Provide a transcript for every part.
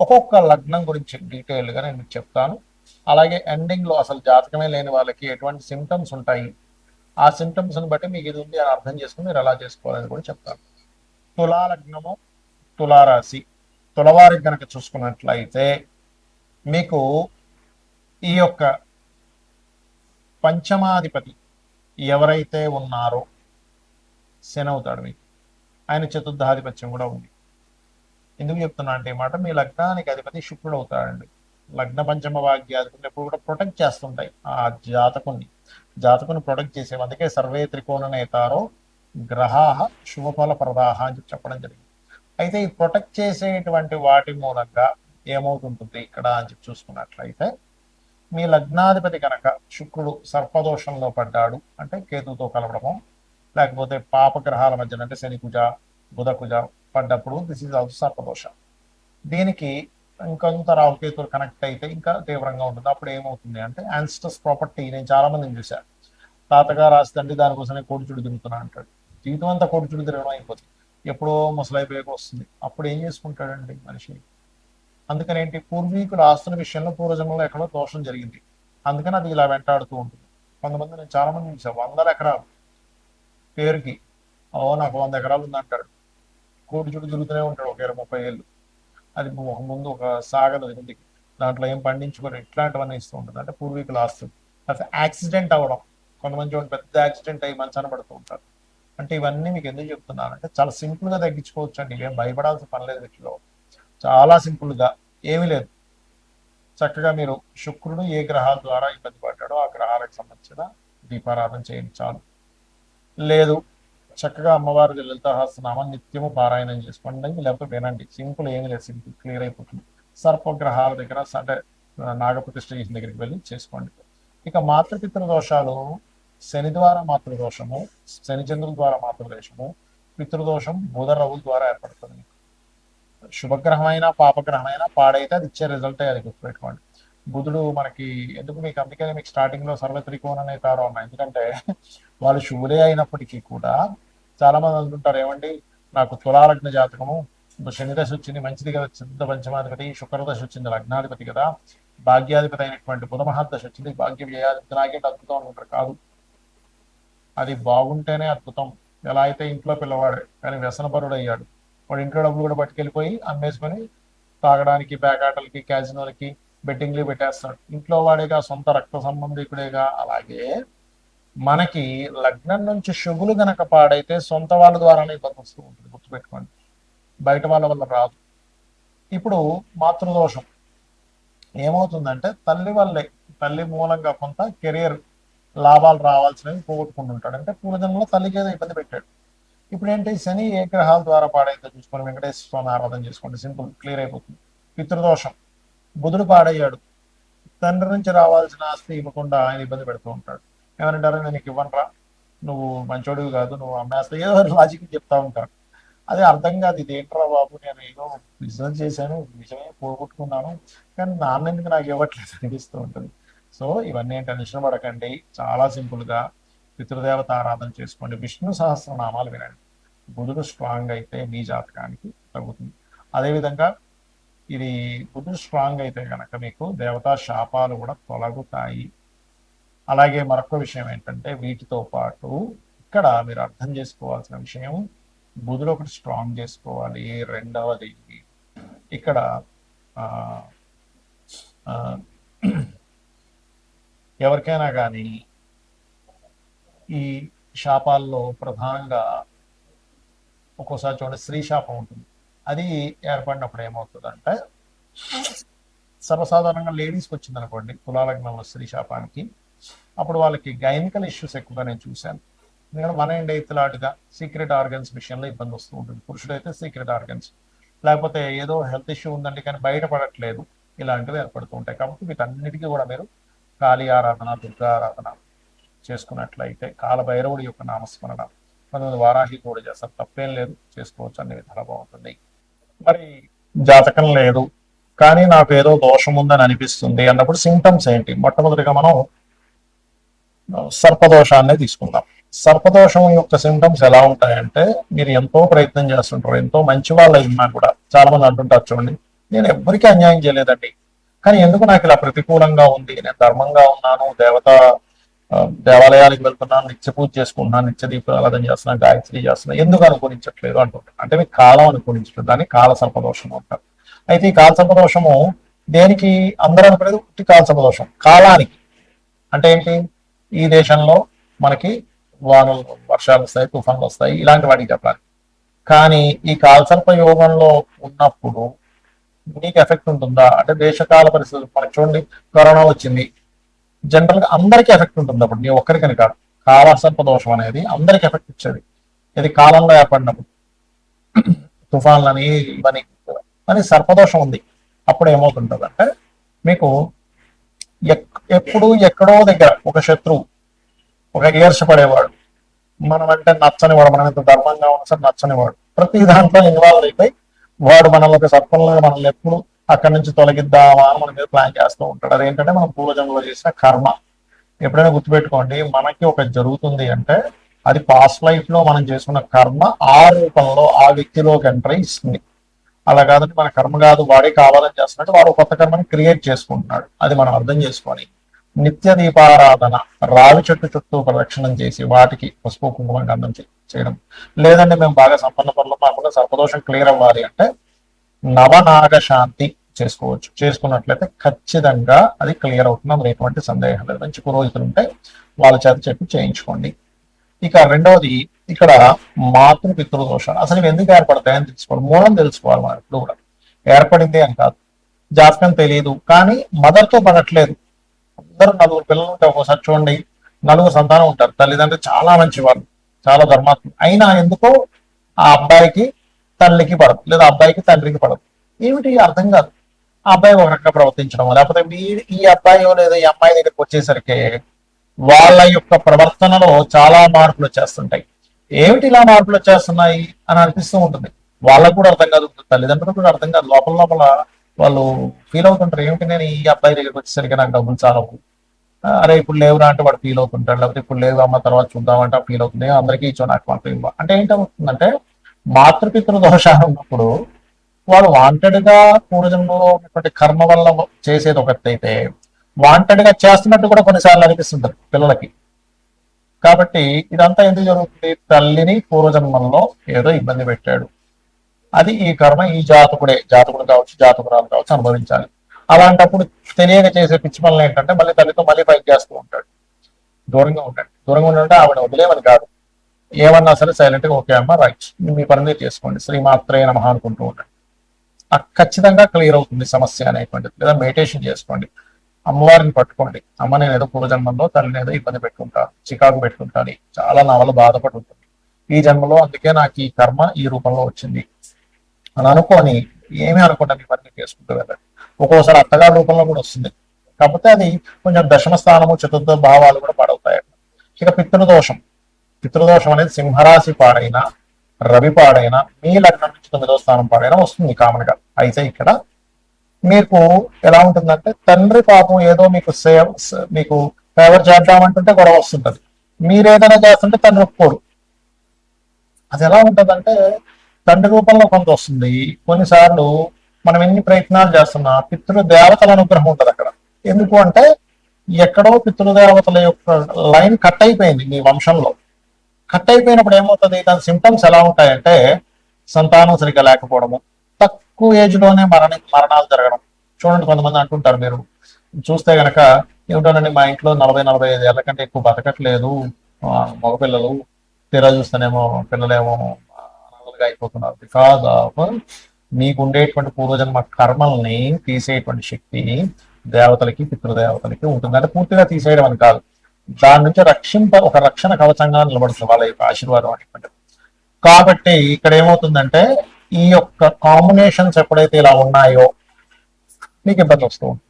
ఒక్కొక్క లగ్నం గురించి డీటెయిల్గా నేను మీకు చెప్తాను. అలాగే ఎండింగ్లో అసలు జాతకమే లేని వాళ్ళకి ఎటువంటి సిమ్టమ్స్ ఉంటాయి ఆ సిమ్టమ్స్ని బట్టి మీకు ఇది ఉంది అని అర్థం చేసుకుని మీరు ఎలా చేసుకోవాలని కూడా చెప్తాను. తులా లగ్నము తులారాశి. తులవారికి కనుక చూసుకున్నట్లయితే మీకు ఈ యొక్క పంచమాధిపతి ఎవరైతే ఉన్నారో శనవుతాడు మీకు. ఆయన చతుర్థాధిపత్యం కూడా ఉంది. ఎందుకు చెప్తున్నా అంటే మాట మీ లగ్నానికి అధిపతి శుక్రుడు అవుతాడండి. లగ్న పంచమ భాగ్యాధిపతి ఎప్పుడు కూడా ప్రొటెక్ట్ చేస్తుంటాయి. ఆ జాతకుని జాతకుని ప్రొటెక్ట్ చేసే అందుకే సర్వే త్రికోణ నేతారో గ్రహాహ శుభఫల ప్రదాహ అని చెప్పి చెప్పడం జరిగింది. అయితే ఈ ప్రొటెక్ట్ చేసేటువంటి వాటి మూలంగా ఏమవుతుంటుంది ఇక్కడ అని చెప్పి చూసుకున్నట్లయితే మీ లగ్నాధిపతి కనుక శుక్రుడు సర్పదోషంలో పడ్డాడు అంటే కేతుతో కలవడము లేకపోతే పాపగ్రహాల మధ్యన అంటే శనికుజ బుధకుజ పడ్డప్పుడు దిస్ ఈజ్ ఆల్సో సర్పదోష దీనికి ఇంకొంత రాహుకేతులు కనెక్ట్ అయితే ఇంకా తీవ్రంగా ఉంటుంది. అప్పుడు ఏమవుతుంది అంటే యాన్స్టర్స్ ప్రాపర్టీ నేను చాలా మందిని చూశాను తాతగారు రాస్తుంటే దానికోసమే కోడిచుడు తిరుగుతున్నా అంటాడు. జీవితం అంతా కోడిచుడు తిరగడం అయిపోతుంది. ఎప్పుడో ముసలైపోయాక వస్తుంది. అప్పుడు ఏం చేసుకుంటాడండి మనిషి? అందుకని ఏంటి? పూర్వీకుల ఆస్తుల విషయంలో పూర్వజన్మలో ఎక్కడో దోషం జరిగింది. అందుకని అది ఇలా వెంటాడుతూ ఉంటుంది. కొంతమంది నేను చాలా మంది చూసాను వందల ఎకరాలు పేరుకి ఓ నాకు వంద ఎకరాలు ఉందంటాడు. కోటి చుట్టూ తిరుగుతూనే ఉంటాడు ఒక ఇరవై ముప్పై ఏళ్ళు. అది ఒక ముందు ఒక సాగదు ముందుకి దాంట్లో ఏం పండించుకొని ఇట్లాంటివన్నీ ఇస్తూ ఉంటుంది. అంటే పూర్వీకుల ఆస్తులు. అసలు యాక్సిడెంట్ అవ్వడం. కొంతమంది చూడండి పెద్ద యాక్సిడెంట్ అయ్యి మంచాన పడుతూ ఉంటారు. అంటే ఇవన్నీ మీకు ఎందుకు చెప్తున్నాను అంటే చాలా సింపుల్గా తగ్గించుకోవచ్చు అండి ఇవేం భయపడాల్సిన పని లేదు వీటిలో. చాలా సింపుల్గా ఏమీ లేదు. చక్కగా మీరు శుక్రుడు ఏ గ్రహాల ద్వారా ఇబ్బంది పడ్డాడో ఆ గ్రహాలకు సంబంధించిన దీపారాధన చేయండి చాలు. లేదు చక్కగా అమ్మవారి లలితాహాసనామం నిత్యము పారాయణం చేసుకోండి లేకపోతే వినండి. సింపుల్ ఏమి లేదు సింపుల్ క్లియర్ అయిపోతుంది. సర్పగ్రహాల దగ్గర అంటే నాగప్రతిష్ఠ చేసిన దగ్గరికి వెళ్ళి చేసుకోండి. ఇక మాతృపితృ దోషాలు శని ద్వారా మాతృదోషము శని చంద్రుల ద్వారా మాతృదోషము పితృదోషం బుధ రవుల ద్వారా ఏర్పడుతుంది. శుభగ్రహమైన పాపగ్రహమైన పాడైతే అది ఇచ్చే రిజల్ట్ అది గుర్తుపెట్టుకోండి. బుధుడు మనకి ఎందుకు మీకు అందుకనే మీకు స్టార్టింగ్లో సర్వ త్రికోణ తారో అన్న ఎందుకంటే వాళ్ళు శుభులే అయినప్పటికీ కూడా చాలా మంది అనుకుంటారు ఏమండి నాకు తులాలగ్న జాతకము శనిదశ వచ్చింది మంచిది కదా సిద్ధ పంచమాధిపతి శుక్రదశ వచ్చింది లగ్నాధిపతి కదా భాగ్యాధిపతి అయినటువంటి బుధమహాదశ వచ్చింది భాగ్య వ్యయాధిపతి నాకేంటి అద్భుతం అనుకుంటారు కాదు. అది బాగుంటేనే అద్భుతం. ఎలా అయితే ఇంట్లో పిల్లవాడు కానీ వ్యసనపరుడు అయ్యాడు వాడు ఇంట్లో డబ్బులు కూడా పట్టుకెళ్ళిపోయి అమ్మేసుకొని తాగడానికి బ్యాకాటలకి క్యాజినోలకి బెట్టింగ్లు పెట్టేస్తాడు. ఇంట్లో వాడేగా సొంత రక్త సంబంధికుడేగా అలాగే మనకి లగ్నం నుంచి శుభులు గనక పాడైతే సొంత వాళ్ళ ద్వారానే ఇబ్బంది వస్తూ ఉంటుంది. గుర్తుపెట్టుకోండి. బయట వాళ్ళ వల్ల రాదు. ఇప్పుడు మాతృదోషం. ఏమవుతుందంటే తల్లి వల్లే తల్లి మూలంగా కొంత కెరియర్ లాభాలు రావాల్సినవి పోగొట్టుకుంటూ ఉంటాడు. అంటే పూర్వజన్మలో తల్లికి ఏదో ఇబ్బంది పెట్టాడు. ఇప్పుడు ఏంటి శని ఏ గ్రహాల ద్వారా పాడైతే చూసుకొని వెంకటేశ్వర స్వామి ఆరాధన చేసుకోండి. సింపుల్ క్లియర్ అయిపోతుంది. పితృదోషం. బుధుడు పాడయ్యాడు. తండ్రి నుంచి రావాల్సిన ఆస్తి ఇవ్వకుండా ఆయన ఇబ్బంది పెడుతూ ఉంటాడు. ఏమంటారు నేను నీకు ఇవ్వనరా. నువ్వు మంచోడివి కాదు నువ్వు అమ్మేస్తా ఏదో లాజిక్ చెప్తా ఉంటారు అదే అర్థం కాదు ఇది ఏంట్రా బాబు నేను ఏదో బిజినెస్ చేశాను నిజమే పోగొట్టుకున్నాను కానీ నాన్న ఎందుకు నాకు ఇవ్వట్లేదు అనిపిస్తూ ఉంటుంది. సో ఇవన్నీ టెన్షన్ పడకండి. చాలా సింపుల్గా పితృదేవత ఆరాధన చేసుకోండి. విష్ణు సహస్రనామాలు వినండి. బుధుడు స్ట్రాంగ్ అయితే మీ జాతకానికి తగ్గుతుంది. అదేవిధంగా ఇది బుధుడు స్ట్రాంగ్ అయితే కనుక మీకు దేవతా శాపాలు కూడా తొలగుతాయి. అలాగే మరొక విషయం ఏంటంటే వీటితో పాటు ఇక్కడ మీరు అర్థం చేసుకోవాల్సిన విషయం బుధుడు ఒకటి స్ట్రాంగ్ చేసుకోవాలి. రెండవది ఇక్కడ ఎవరికైనా కానీ ఈ శాపాల్లో ప్రధానంగా ఒక్కోసారి చూడండి స్త్రీ శాపం ఉంటుంది. అది ఏర్పడినప్పుడు ఏమవుతుందంటే? సర్వసాధారణంగా లేడీస్కి వచ్చింది అనుకోండి తులాలగ్నంలో స్త్రీ శాపానికి అప్పుడు వాళ్ళకి గైనికల్ ఇష్యూస్ ఎక్కువగా నేను చూశాను. ఎందుకంటే మన ఎండ్ లాంటిగా సీక్రెట్ ఆర్గన్స్ విషయంలో ఇబ్బంది వస్తూ ఉంటుంది. పురుషుడైతే సీక్రెట్ ఆర్గన్స్ లేకపోతే ఏదో హెల్త్ ఇష్యూ ఉందండి కానీ బయటపడట్లేదు. ఇలాంటివి ఏర్పడుతూ ఉంటాయి. కాబట్టి వీటన్నిటికీ కూడా మీరు కాళీ ఆరాధన దుర్గా ఆరాధన చేసుకున్నట్లయితే కాలభైరవుడి యొక్క నామస్మరణ కొంతమంది వారాహి కూడా చేస్తారు. తప్పేం లేదు. చేసుకోవచ్చు. అన్ని విధాలు బాగుంటుంది. మరి జాతకం లేదు. కానీ నాకు ఏదో దోషం ఉందని అనిపిస్తుంది అన్నప్పుడు సింటమ్స్ ఏంటి? మొట్టమొదటిగా మనం సర్పదోషాన్ని తీసుకుందాం. సర్పదోషం యొక్క సింటమ్స్ ఎలా ఉంటాయంటే మీరు ఎంతో ప్రయత్నం చేస్తుంటారు ఎంతో మంచి వాళ్ళు ఉన్నా కూడా చాలా మంది అంటుంటారు చూడండి నేను ఎవరికి అన్యాయం చేయలేదండి. కానీ ఎందుకు నాకు ఇలా ప్రతికూలంగా ఉంది? నేను ధర్మంగా ఉన్నాను దేవత దేవాలయానికి వెళ్తున్నాను నిత్య పూజ చేసుకుంటున్నాను నిత్య దీపారాధన చేస్తున్నాను గాయత్రి చేస్తున్నాను ఎందుకు అనుకూలించట్లేదు అంటుంటారు. అంటే మీకు కాలం అనుకూలించట్లేదు దాన్ని కాల సర్పదోషం అంటారు. అయితే ఈ కాల సర్పదోషము దేనికి అందరూ అనుకునేది ఉట్టి కాల సర్పదోషం కాలానికి. అంటే ఏంటి? ఈ దేశంలో మనకి వానలు వర్షాలు వస్తాయి తుఫాన్లు వస్తాయి ఇలాంటి వాటికి చెప్పాలి. కానీ ఈ కాల్సర్ప యోగంలో ఉన్నప్పుడు నీకు ఎఫెక్ట్ ఉంటుందా? అంటే దేశకాల పరిస్థితులు మనకి చూడండి కరోనా వచ్చింది. జనరల్గా అందరికీ ఎఫెక్ట్ ఉంటుంది అప్పుడు. నీ ఒక్కరికని కాదు. కాలసర్ప దోషం అనేది అందరికి ఎఫెక్ట్ ఇచ్చేది. ఇది కాలంలో ఏర్పడినప్పుడు తుఫాన్లని ఇవన్నీ అని సర్పదోషం ఉంది. అప్పుడు ఏమవుతుంటుంది అంటే మీకు ఎక్- ఎప్పుడు ఎక్కడో దగ్గర ఒక శత్రువు ఒక ఈర్షపడేవాడు మనం అంటే నచ్చనివాడు మనం ఎంత ధర్మంగా ఉన్నా సరే నచ్చనివాడు ప్రతి దాంట్లో ఇన్వాల్వ్ అయిపోయి వాడు మనల్ని ఒక మనల్ని ఎప్పుడు అక్కడి నుంచి తొలగిద్దామా అని మన మీద ప్లాన్ చేస్తూ ఉంటాడు. అదేంటంటే మనం పూర్వజన్మలో చేసిన కర్మ. ఎప్పుడైనా గుర్తుపెట్టుకోండి మనకి ఒక జరుగుతుంది అంటే అది పాస్ట్ లైఫ్లో మనం చేసుకున్న కర్మ ఆ రూపంలో ఆ వ్యక్తిలోకి ఎంటర్ ఇస్తుంది. అలా కాదంటే మన కర్మ కాదు వాడే కావాలని చేస్తున్నట్టు వాడు కొత్త కర్మని క్రియేట్ చేసుకుంటున్నాడు. అది మనం అర్థం చేసుకొని నిత్య దీపారాధన రావి చెట్టు చుట్టూ ప్రదక్షిణం చేసి వాటికి పసుపు కుంకుమ గంధం చేయడం. లేదంటే మేము బాగా సంపన్న పనులు మాకుండా సర్పదోషం క్లియర్ అవ్వాలి అంటే నవనాగ శాంతి చేసుకోవచ్చు. చేసుకున్నట్లయితే ఖచ్చితంగా అది క్లియర్ అవుతుంది. అందులో ఎటువంటి సందేహం లేదు. మంచి పురోహితులు ఉంటే వాళ్ళ చేత చెప్పి చేయించుకోండి. ఇక రెండవది ఇక్కడ మాతృ పితృ దోషాలు. అసలు ఇవి ఎందుకు ఏర్పడతాయని తెలుసుకోవాలి. మూలం తెలుసుకోవాలి మనం ఎప్పుడు కూడా. ఏర్పడింది అని కాదు. జాతకం తెలియదు. కానీ మదర్తో పడట్లేదు. అందరూ నలుగురు పిల్లలు ఉంటే ఒకసారి చూడండి నలుగురు సంతానం ఉంటారు. తల్లిదండ్రులు చాలా మంచి వాళ్ళు చాలా ధర్మాత్మ అయినా ఎందుకో ఆ అబ్బాయికి తల్లికి పడదు లేదా అబ్బాయికి తండ్రికి పడదు. ఏమిటి? అర్థం కాదు. ఆ అబ్బాయి ఒక రకంగా ప్రవర్తించడం లేకపోతే మీ- ఈ అబ్బాయి లేదా ఈ అమ్మాయి దగ్గరికి వచ్చేసరికి వాళ్ళ యొక్క ప్రవర్తనలో చాలా మార్పులు వచ్చేస్తుంటాయి. ఏమిటి ఇలా మార్పులు వచ్చేస్తున్నాయి అని అనిపిస్తూ ఉంటుంది. వాళ్ళకు కూడా అర్థం కాదు తల్లిదండ్రులకు కూడా అర్థం కాదు. లోపల లోపల వాళ్ళు ఫీల్ అవుతుంటారు. ఏమిటి నేను ఈ అబ్బాయి దగ్గరికి వచ్చేసరికి నాకు డబ్బులు చాలవు. అరే ఇప్పుడు లేవురా అంటే వాడు ఫీల్ అవుతుంటాడు. లేకపోతే ఇప్పుడు లేవు అమ్మ తర్వాత చూద్దామంటే ఫీల్ అవుతుంది. అందరికీ ఇచ్చో నాకు మాత్రం ఇవ్వ. అంటే ఏంటవుతుందంటే మాతృపితృ దోషాలు ఉన్నప్పుడు వాడు వాంటెడ్గా పూర్వజన్మలో ఉన్నటువంటి కర్మ వల్ల చేసేది ఒకటైతే వాంటెడ్గా చేస్తున్నట్టు కూడా కొన్నిసార్లు అనిపిస్తుంటారు పిల్లలకి. కాబట్టి ఇదంతా ఎందుకు జరుగుతుంది? తల్లిని పూర్వజన్మంలో ఏదో ఇబ్బంది పెట్టాడు. అది ఈ కర్మ ఈ జాతకుడే జాతకుడు కావచ్చు జాతకురాలు కావచ్చు అనుభవించాలి. అలాంటప్పుడు తెలియక చేసే పిచ్చి పనులు ఏంటంటే మళ్ళీ తల్లితో మళ్ళీ ఫైట్ చేస్తూ ఉంటాడు. దూరంగా ఉంటాడు దూరంగా ఉండంటే ఆవిడ వదిలేమని కాదు. ఏమన్నా సరే సైలెంట్గా ఓకే అమ్మ రైట్ మీ పని మీరు చేసుకోండి. శ్రీమాత్రే నమః అనుకుంటూ ఉంటాడు ఖచ్చితంగా క్లియర్ అవుతుంది సమస్య అనేటువంటిది. లేదా మెడిటేషన్ చేసుకోండి. అమ్మవారిని పట్టుకోండి. అమ్మ నేను ఏదో పూర్వజన్మంలో తల్లిని ఏదో ఇబ్బంది పెట్టుకుంటాను చికాకు పెట్టుకుంటాను. చాలా నా వల్ల బాధపడి ఉంటుంది. ఈ జన్మలో అందుకే నాకు ఈ కర్మ ఈ రూపంలో వచ్చింది. అని అనుకొని ఏమీ అనుకుంటా మీ పని చేసుకుంటూ వెళ్ళండి. ఒక్కోసారి అత్తగారి రూపంలో కూడా వస్తుంది. కాకపోతే అది కొంచెం దశమ స్థానము చతుర్థ భావాలు కూడా పాడవుతాయి. ఇక పితృదోషం. పితృదోషం అనేది సింహరాశి పాడైన రవి పాడైన మీ లగ్నం నుంచి తొమ్మిదవ స్థానం పాడైనా వస్తుంది కామన్గా అయితే ఇక్కడ మీకు ఎలా ఉంటుందంటే తండ్రి పాపం ఏదో మీకు సేవ మీకు ఫేవర్ చేద్దామంటుంటే గొడవ వస్తుంటది. మీరు ఏదైనా చేస్తుంటే తండ్రి ఒప్పుకోడు. అది ఎలా ఉంటుందంటే తండ్రి రూపంలో కొంత వస్తుంది. కొన్నిసార్లు మనం ఎన్ని ప్రయత్నాలు చేస్తున్నా పితృ దేవతల అనుగ్రహం ఉంటది అక్కడ. ఎందుకు అంటే ఎక్కడో పితృదేవతల యొక్క లైన్ కట్ అయిపోయింది మీ వంశంలో. కట్ అయిపోయినప్పుడు ఏమవుతుంది? దాని సిమ్టమ్స్ ఎలా ఉంటాయంటే సంతానం సరిగ్గా లేకపోవడము. తక్కువ ఏజ్లోనే మరణ మరణాలు జరగడం. చూడండి కొంతమంది అంటుంటారు మీరు. చూస్తే గనక ఏమిటోనండి మా ఇంట్లో నలభై నలభై ఐదు ఏళ్ళ కంటే ఎక్కువ బతకట్లేదు. ఆ, మగపిల్లలు తీరా చూస్తేనేమో పిల్లలేమో అనాథలుగా అయిపోతున్నారు. బికాజ్ ఆఫ్ మీకు ఉండేటువంటి పూర్వజన్మ కర్మల్ని తీసేటువంటి శక్తి దేవతలకి పితృదేవతలకి ఉంటుంది అంటే పూర్తిగా తీసేయడం అని కాదు. దాని నుంచి రక్షింప ఒక రక్షణ కవచంగా నిలబడుతుంది వాళ్ళ యొక్క ఆశీర్వాదం అనేటువంటిది. కాబట్టి ఇక్కడ ఏమవుతుందంటే ఈ యొక్క కాంబినేషన్స్ ఎప్పుడైతే ఇలా ఉన్నాయో మీకు ఇబ్బంది వస్తూ ఉంటుంది.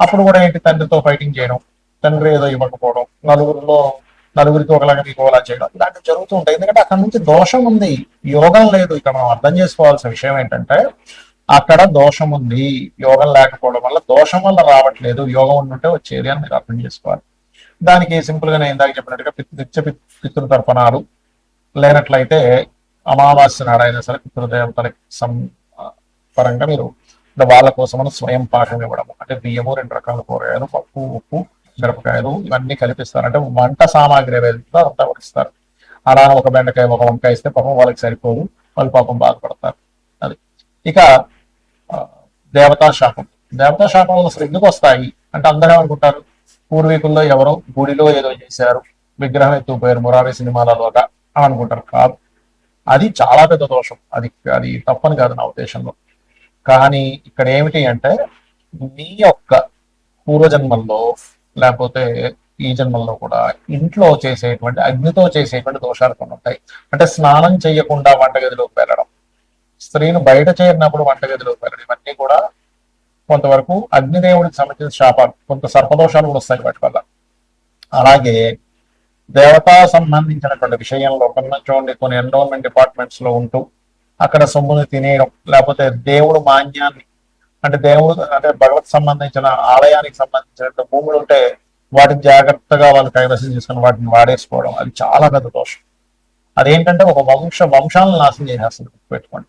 అప్పుడు కూడా ఏంటి? తండ్రితో ఫైటింగ్ చేయడం తండ్రి ఏదో ఇవ్వకపోవడం నలుగురిలో నలుగురికి ఒకలాగా మీకు ఒకలా చేయడం ఇలాంటివి జరుగుతూ ఉంటాయి. ఎందుకంటే అక్కడ నుంచి దోషం ఉంది. యోగం లేదు. ఇక్కడ మనం అర్థం చేసుకోవాల్సిన విషయం ఏంటంటే అక్కడ దోషం ఉంది. యోగం లేకపోవడం వల్ల దోషం వల్ల రావట్లేదు. యోగం ఉండుంటే వచ్చేది అని మీరు అర్థం చేసుకోవాలి. దానికి సింపుల్గా నేను ఇందాక చెప్పినట్టుగా నిత్య పితృ తర్పణాలు లేనట్లయితే అమావాస్య నాడైనా సరే పితృదేవతలకి సం పరంగా మీరు వాళ్ళ కోసం స్వయం పాఠం ఇవ్వడం అంటే బియ్యము రెండు రకాల కూరగాయలు పప్పు ఉప్పు మిరపకాయలు ఇవన్నీ కలిపిస్తారు అంటే వంట సామాగ్రి ఏదైతే అంతా వరిస్తారు అలా ఒక బెండకాయ ఒక వంకాయ ఇస్తే పాపం వాళ్ళకి సరిపోదు. వాళ్ళు పాపం బాధపడతారు. అది. ఇక దేవతా శాపం. దేవతా శాపం అసలు ఎందుకు వస్తాయి? అంటే అందరూ అనుకుంటారు పూర్వీకుల్లో ఎవరో గుడిలో ఏదో చేశారు విగ్రహం ఎత్తుకుపోయారు మురారి సినిమాలలోగా అనుకుంటారు. కాదు. అది చాలా పెద్ద దోషం. అది అది తప్పని కాదు నా ఉద్దేశంలో. కానీ ఇక్కడ ఏమిటి అంటే మీ యొక్క పూర్వజన్మల్లో లేకపోతే ఈ జన్మల్లో కూడా ఇంట్లో చేసేటువంటి అగ్నితో చేసేటువంటి దోషాలు కొన్ని ఉంటాయి. అంటే స్నానం చేయకుండా వంటగదిలోకి వెళ్ళడం స్త్రీను బయట చేరినప్పుడు వంటగదిలోకి వెళ్ళడం ఇవన్నీ కూడా కొంతవరకు అగ్నిదేవుడికి సంబంధించిన శాపాలు కొంత సర్పదోషాలు కూడా వస్తాయి వాటి వల్ల. అలాగే దేవతా సంబంధించినటువంటి విషయంలో కొన్ని చూడండి కొన్ని ఎన్రోల్మెంట్ డిపార్ట్మెంట్స్లో ఉంటూ అక్కడ సొమ్ముని తినేయడం లేకపోతే దేవుడు మాన్యాన్ని అంటే దేవుడు అంటే భగవత్ సంబంధించిన ఆలయానికి సంబంధించిన భూములు ఉంటే వాటిని జాగ్రత్తగా వాళ్ళు కైవసం చేసుకుని వాటిని వాడేసుకోవడం అది చాలా పెద్ద దోషం. అదేంటంటే ఒక వంశ వంశాలను నాశనం చేసేస్తుంది పెట్టుకోండి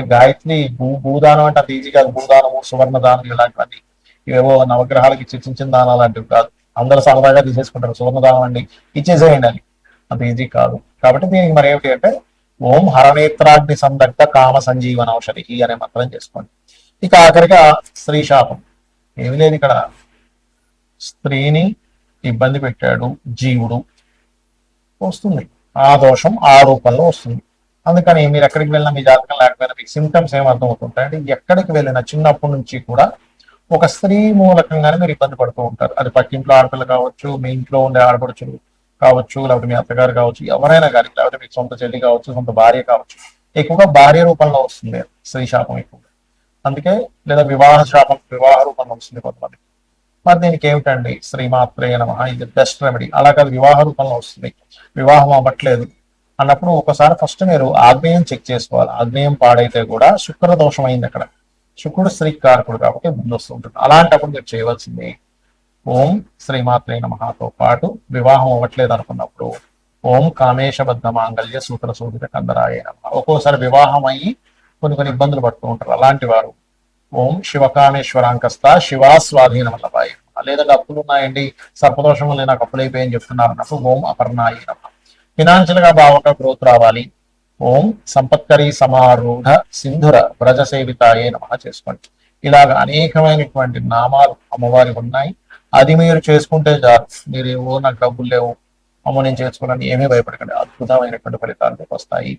గాయత్రి భూ భూదానం అంటే అది ఈజీ కాదు. భూదానము సువర్ణ దానం ఇలాంటివన్నీ. ఇవేవో నవగ్రహాలకి ఇచ్చి చిన్న చిన్న దానాలు లాంటివి కాదు. అందరూ సరదాగా తీసేసుకుంటారు. సువర్ణ దానం అండి. ఇచ్చేసేయండి అని. అంత ఈజీ కాదు. కాబట్టి దీనికి మరి ఏమిటి అంటే ఓం హరనేత్రాగ్ని సందగ్ధ కామ సంజీవన ఔషధి అనే మంత్రం చేసుకోండి. ఇక ఆఖరిగా స్త్రీ శాపం. ఏమి లేదు ఇక్కడ. స్త్రీని ఇబ్బంది పెట్టాడు జీవుడు. వస్తుంది. ఆ దోషం ఆ రూపంలో వస్తుంది. అందుకని మీరు ఎక్కడికి వెళ్ళినా మీ జాతకం లేకపోయినా మీకు సిమ్టమ్స్ ఏం అర్థమవుతుంటాయి అంటే ఎక్కడికి వెళ్ళినా చిన్నప్పటి నుంచి కూడా ఒక స్త్రీ మూలకంగానే మీరు ఇబ్బంది పడుతూ ఉంటారు. అది పక్కింట్లో ఆడపిల్ల కావచ్చు మీ ఇంట్లో ఉండే ఆడపడుచులు కావచ్చు లేకపోతే మీ అత్తగారు కావచ్చు ఎవరైనా కానీ లేకపోతే మీకు సొంత చెల్లి కావచ్చు సొంత భార్య కావచ్చు ఎక్కువగా భార్య రూపంలో వస్తుంది స్త్రీ శాపం ఎక్కువగా. అందుకే లేదా వివాహ శాపం వివాహ రూపంలో వస్తుంది కొంతమంది. మరి దీనికి ఏమిటండి? శ్రీమాత్రే నమ. ఇది బెస్ట్ రెమెడీ అలా కాదు వివాహ రూపంలో వస్తుంది. వివాహం అవ్వట్లేదు. అన్నప్పుడు ఒకసారి ఫస్ట్ మీరు ఆగ్నేయం చెక్ చేసుకోవాలి. ఆగ్నేయం పాడైతే కూడా శుక్ర దోషం అయింది అక్కడ. శుక్రుడు స్త్రీ కారకుడు కాబట్టి ముందు వస్తుంటుంది అలాంటప్పుడు మీరు చేయవలసింది ఓం శ్రీమాత్రే మహాతో పాటు వివాహం అవ్వట్లేదు అనుకున్నప్పుడు ఓం కామేశబద్ధ మాంగళ్య సూత్ర సూదిత కందరాయ నమ. ఒక్కోసారి వివాహం అయ్యి కొన్ని కొన్ని ఇబ్బందులు పడుతూ ఉంటారు. అలాంటి వారు ఓం శివకామేశ్వరాంకస్త శివాస్వాధీన వల్లభాయ లేదంటే అప్పులు ఉన్నాయండి సర్పదోషం వల్ల నాకు అప్పులైపోయి అని చెప్తున్నారు అన్నప్పుడు ఓం అపర్ణాయ నమ. ఫినాన్షియల్గా బాగా గ్రోత్ రావాలి. ఓం సంపత్కరి సమారూఢ సింధుర వ్రజ సేవితాయే నమ చేసుకోండి. ఇలాగ అనేకమైనటువంటి నామాలు అమ్మవారికి ఉన్నాయి. అది మీరు చేసుకుంటే చాలు. మీరు ఏవో నాకు డబ్బులు లేవు. అమ్మ నేను చేసుకోవాలని ఏమీ భయపడకండి. అద్భుతమైనటువంటి ఫలితాలు వస్తాయి.